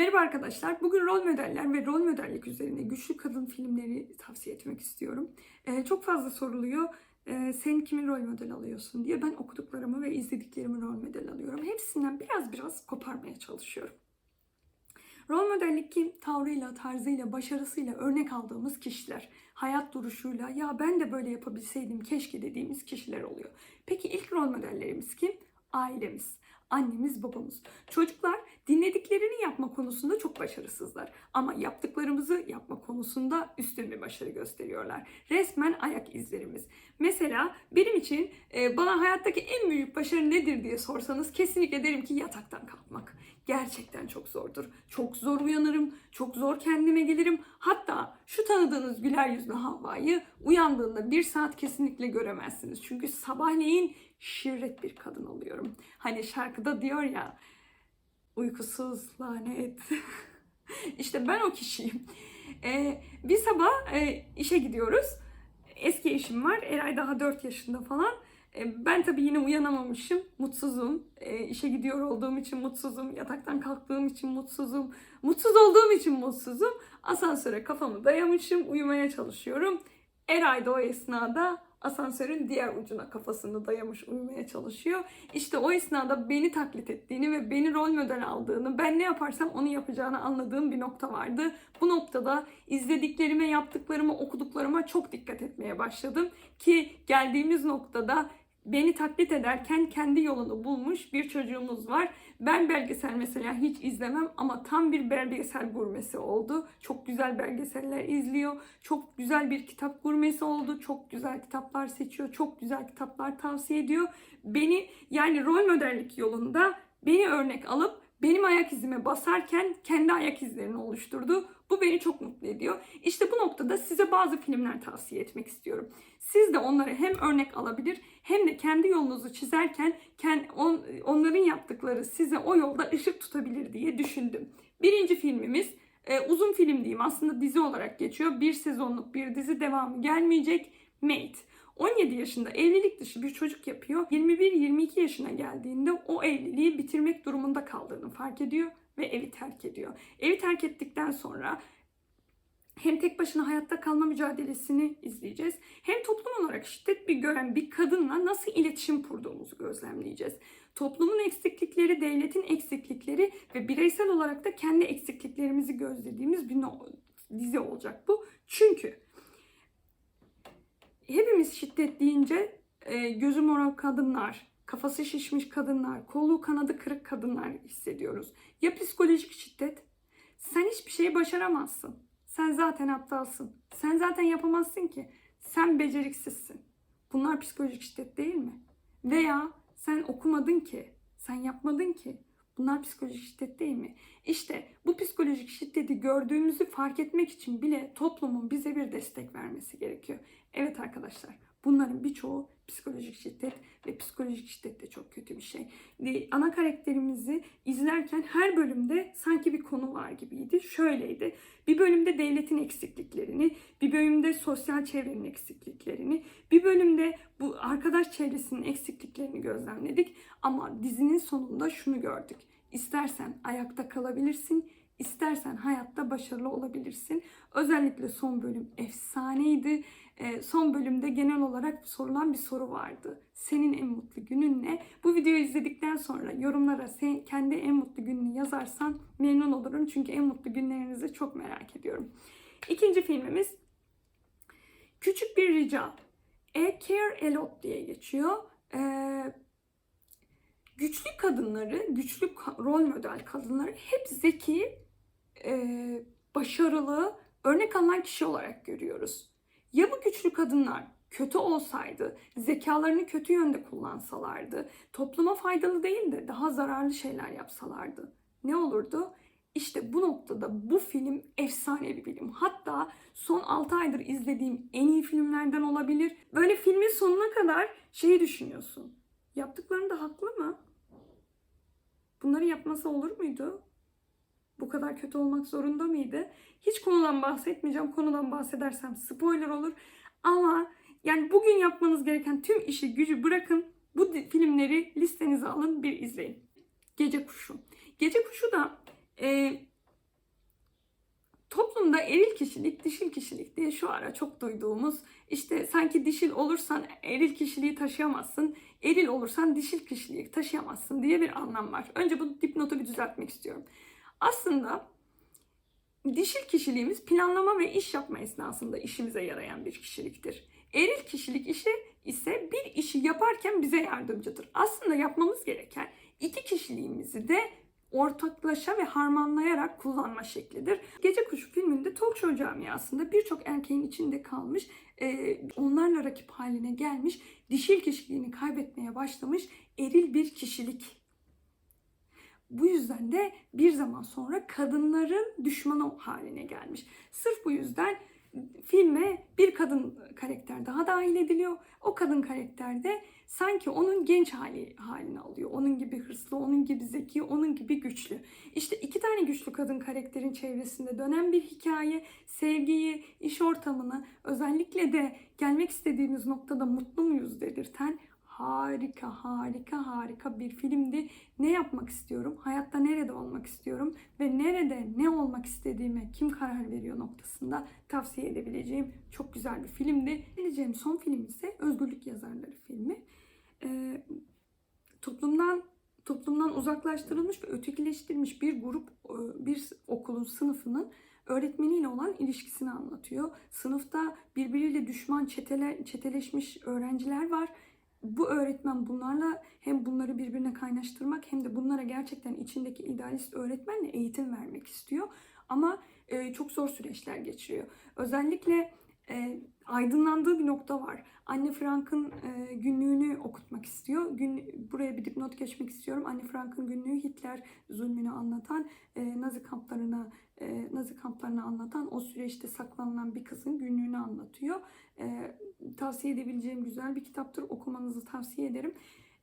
Merhaba arkadaşlar. Bugün rol modeller ve rol modellik üzerine güçlü kadın filmleri tavsiye etmek istiyorum. Ee, çok fazla soruluyor. Ee, sen kimin rol model alıyorsun diye. Ben okuduklarımı ve izlediklerimi rol model alıyorum. Hepsinden biraz biraz koparmaya çalışıyorum. Rol modellik kim? Tavrıyla, tarzıyla, başarısıyla örnek aldığımız kişiler. Hayat duruşuyla ya ben de böyle yapabilseydim keşke dediğimiz kişiler oluyor. Peki ilk rol modellerimiz kim? Ailemiz. Annemiz, babamız. Çocuklar dinlediklerini yapma konusunda çok başarısızlar. Ama yaptıklarımızı yapma konusunda üstün bir başarı gösteriyorlar. Resmen ayak izlerimiz. Mesela benim için e, bana hayattaki en büyük başarı nedir diye sorsanız kesinlikle derim ki yataktan kalkmak. Gerçekten çok zordur. Çok zor uyanırım, çok zor kendime gelirim. Hatta şu tanıdığınız güler yüzlü Havva'yı uyandığında bir saat kesinlikle göremezsiniz. Çünkü sabahleyin şirret bir kadın oluyorum. Hani şarkıda diyor ya uykusuz lanet. işte ben o kişiyim. Ee, bir sabah e, işe gidiyoruz. Eski eşim var. Eray daha 4 yaşında falan. E, Ben tabii yine uyanamamışım. Mutsuzum. E, işe gidiyor olduğum için mutsuzum. Yataktan kalktığım için mutsuzum. Mutsuz olduğum için mutsuzum. Asansöre kafamı dayamışım. Uyumaya çalışıyorum. Eray da o esnada asansörün diğer ucuna kafasını dayamış uyumaya çalışıyor. İşte o esnada beni taklit ettiğini ve beni rol model aldığını, ben ne yaparsam onu yapacağını anladığım bir nokta vardı. Bu noktada izlediklerime, yaptıklarıma, okuduklarıma çok dikkat etmeye başladım. Ki geldiğimiz noktada beni taklit ederken kendi yolunu bulmuş bir çocuğumuz var. Ben belgesel mesela hiç izlemem ama tam bir belgesel gurmesi oldu. Çok güzel belgeseller izliyor. Çok güzel bir kitap gurmesi oldu. Çok güzel kitaplar seçiyor. Çok güzel kitaplar tavsiye ediyor. Beni yani rol modellik yolunda beni örnek alıp benim ayak izime basarken kendi ayak izlerini oluşturdu. Bu beni çok mutlu ediyor. İşte bu noktada size bazı filmler tavsiye etmek istiyorum. Siz de onları hem örnek alabilir hem de kendi yolunuzu çizerken onların yaptıkları size o yolda ışık tutabilir diye düşündüm. Birinci filmimiz e, uzun film diyeyim aslında dizi olarak geçiyor. Bir sezonluk bir dizi devamı gelmeyecek. Mate. 17 yaşında evlilik dışı bir çocuk yapıyor. 21-22 yaşına geldiğinde o evliliği bitirmek durumunda kaldığını fark ediyor ve evi terk ediyor. Evi terk ettikten sonra hem tek başına hayatta kalma mücadelesini izleyeceğiz. Hem toplum olarak şiddet bir gören bir kadınla nasıl iletişim kurduğumuzu gözlemleyeceğiz. Toplumun eksiklikleri, devletin eksiklikleri ve bireysel olarak da kendi eksikliklerimizi gözlediğimiz bir dizi olacak bu. Çünkü hepimiz şiddet deyince e, gözü moral kadınlar, kafası şişmiş kadınlar, kolu kanadı kırık kadınlar hissediyoruz. Ya psikolojik şiddet? Sen hiçbir şeyi başaramazsın. Sen zaten aptalsın. Sen zaten yapamazsın ki. Sen beceriksizsin. Bunlar psikolojik şiddet değil mi? Veya sen okumadın ki, sen yapmadın ki. Bunlar psikolojik şiddet değil mi? İşte bu psikolojik şiddeti gördüğümüzü fark etmek için bile toplumun bize bir destek vermesi gerekiyor. Evet arkadaşlar, bunların birçoğu psikolojik şiddet ve psikolojik şiddet de çok kötü bir şey. Ana karakterimizi izlerken her bölümde sanki bir konu var gibiydi. Şöyleydi. Bir bölümde devletin eksikliklerini, bir bölümde sosyal çevrenin eksikliklerini, bir bölümde bu arkadaş çevresinin eksikliklerini gözlemledik. Ama dizinin sonunda şunu gördük. İstersen ayakta kalabilirsin, istersen hayatta başarılı olabilirsin. Özellikle son bölüm efsaneydi. Ee, son bölümde genel olarak sorulan bir soru vardı. Senin en mutlu günün ne? Bu videoyu izledikten sonra yorumlara sen kendi en mutlu gününü yazarsan memnun olurum. Çünkü en mutlu günlerinizi çok merak ediyorum. İkinci filmimiz Küçük Bir Rica. A Care A Lot diye geçiyor. Ee, güçlü kadınları, güçlü rol model kadınları hep zeki, e, başarılı, örnek alınan kişi olarak görüyoruz. Ya bu güçlü kadınlar kötü olsaydı, zekalarını kötü yönde kullansalardı, topluma faydalı değil de daha zararlı şeyler yapsalardı ne olurdu? İşte bu noktada bu film efsane bir film. Hatta son 6 aydır izlediğim en iyi filmlerden olabilir. Böyle filmin sonuna kadar şeyi düşünüyorsun. Yaptıklarında haklı mı? Bunları yapması olur muydu? Bu kadar kötü olmak zorunda mıydı? Hiç konudan bahsetmeyeceğim. Konudan bahsedersem spoiler olur. Ama yani bugün yapmanız gereken tüm işi gücü bırakın. Bu filmleri listenize alın bir izleyin. Gece Kuşu. Gece Kuşu da e, eril kişilik, dişil kişilik diye şu ara çok duyduğumuz işte sanki dişil olursan eril kişiliği taşıyamazsın, eril olursan dişil kişiliği taşıyamazsın diye bir anlam var. Önce bu dipnotu bir düzeltmek istiyorum. Aslında dişil kişiliğimiz planlama ve iş yapma esnasında işimize yarayan bir kişiliktir. Eril kişilik işi ise bir işi yaparken bize yardımcıdır. Aslında yapmamız gereken iki kişiliğimizi de ortaklaşa ve harmanlayarak kullanma şeklidir. Gece Kuşu filminde talk show camiasında birçok erkeğin içinde kalmış, e, onlarla rakip haline gelmiş, dişil kişiliğini kaybetmeye başlamış eril bir kişilik. Bu yüzden de bir zaman sonra kadınların düşmanı haline gelmiş. Sırf bu yüzden filme bir kadın karakter daha dahil ediliyor. O kadın karakter de sanki onun genç hali haline alıyor. Onun gibi hırslı, onun gibi zeki, onun gibi güçlü. İşte iki tane güçlü kadın karakterin çevresinde dönen bir hikaye, sevgiyi, iş ortamını, özellikle de gelmek istediğimiz noktada mutlu muyuz dedirten harika, harika, harika bir filmdi. Ne yapmak istiyorum, hayatta nerede olmak istiyorum ve nerede ne olmak istediğime kim karar veriyor noktasında tavsiye edebileceğim çok güzel bir filmdi. Geleceğim son film ise Özgürlük Yazarları filmi. Ee, toplumdan toplumdan uzaklaştırılmış ve ötekileştirilmiş bir grup, e, bir okulun sınıfının öğretmeniyle olan ilişkisini anlatıyor. Sınıfta birbiriyle düşman, çetele, çeteleşmiş öğrenciler var bu öğretmen bunlarla hem bunları birbirine kaynaştırmak hem de bunlara gerçekten içindeki idealist öğretmenle eğitim vermek istiyor. Ama e, çok zor süreçler geçiriyor. Özellikle e, aydınlandığı bir nokta var. Anne Frank'ın e, günlüğünü okutmak istiyor. Gün, buraya bir dipnot geçmek istiyorum. Anne Frank'ın günlüğü Hitler zulmünü anlatan, e, Nazi kamplarına e, Nazi kamplarını anlatan, o süreçte saklanılan bir kızın günlüğünü anlatıyor. E, tavsiye edebileceğim güzel bir kitaptır. Okumanızı tavsiye ederim.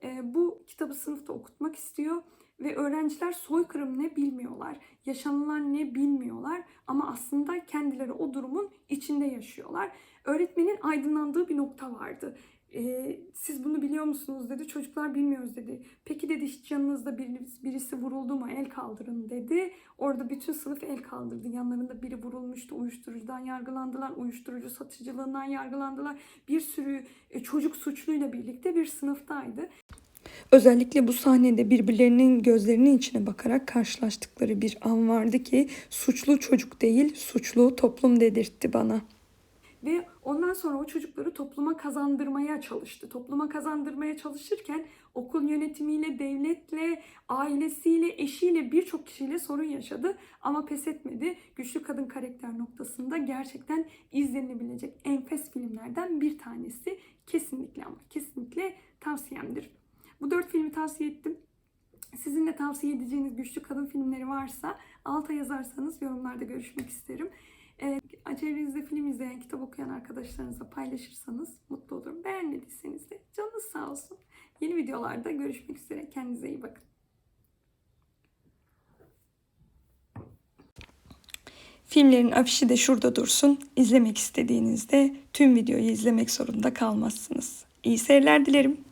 E, bu kitabı sınıfta okutmak istiyor ve öğrenciler soykırım ne bilmiyorlar, yaşanılan ne bilmiyorlar ama aslında kendileri o durumun içinde yaşıyorlar. Öğretmenin aydınlandığı bir nokta vardı. Ee, siz bunu biliyor musunuz dedi. Çocuklar bilmiyoruz dedi. Peki dedi hiç yanınızda birisi, birisi vuruldu mu el kaldırın dedi. Orada bütün sınıf el kaldırdı. Yanlarında biri vurulmuştu. Uyuşturucudan yargılandılar. Uyuşturucu satıcılığından yargılandılar. Bir sürü e, çocuk suçluyla birlikte bir sınıftaydı. Özellikle bu sahnede birbirlerinin gözlerinin içine bakarak karşılaştıkları bir an vardı ki suçlu çocuk değil, suçlu toplum dedirtti bana. Ve ondan sonra o çocukları topluma kazandırmaya çalıştı. Topluma kazandırmaya çalışırken okul yönetimiyle, devletle, ailesiyle, eşiyle birçok kişiyle sorun yaşadı. Ama pes etmedi. Güçlü kadın karakter noktasında gerçekten izlenebilecek enfes filmlerden bir tanesi. Kesinlikle ama kesinlikle tavsiyemdir. Bu dört filmi tavsiye ettim. Sizin de tavsiye edeceğiniz güçlü kadın filmleri varsa alta yazarsanız yorumlarda görüşmek isterim. E, çevrenizde film izleyen, kitap okuyan arkadaşlarınızla paylaşırsanız mutlu olurum. Beğenmediyseniz de canınız sağ olsun. Yeni videolarda görüşmek üzere. Kendinize iyi bakın. Filmlerin afişi de şurada dursun. İzlemek istediğinizde tüm videoyu izlemek zorunda kalmazsınız. İyi seyirler dilerim.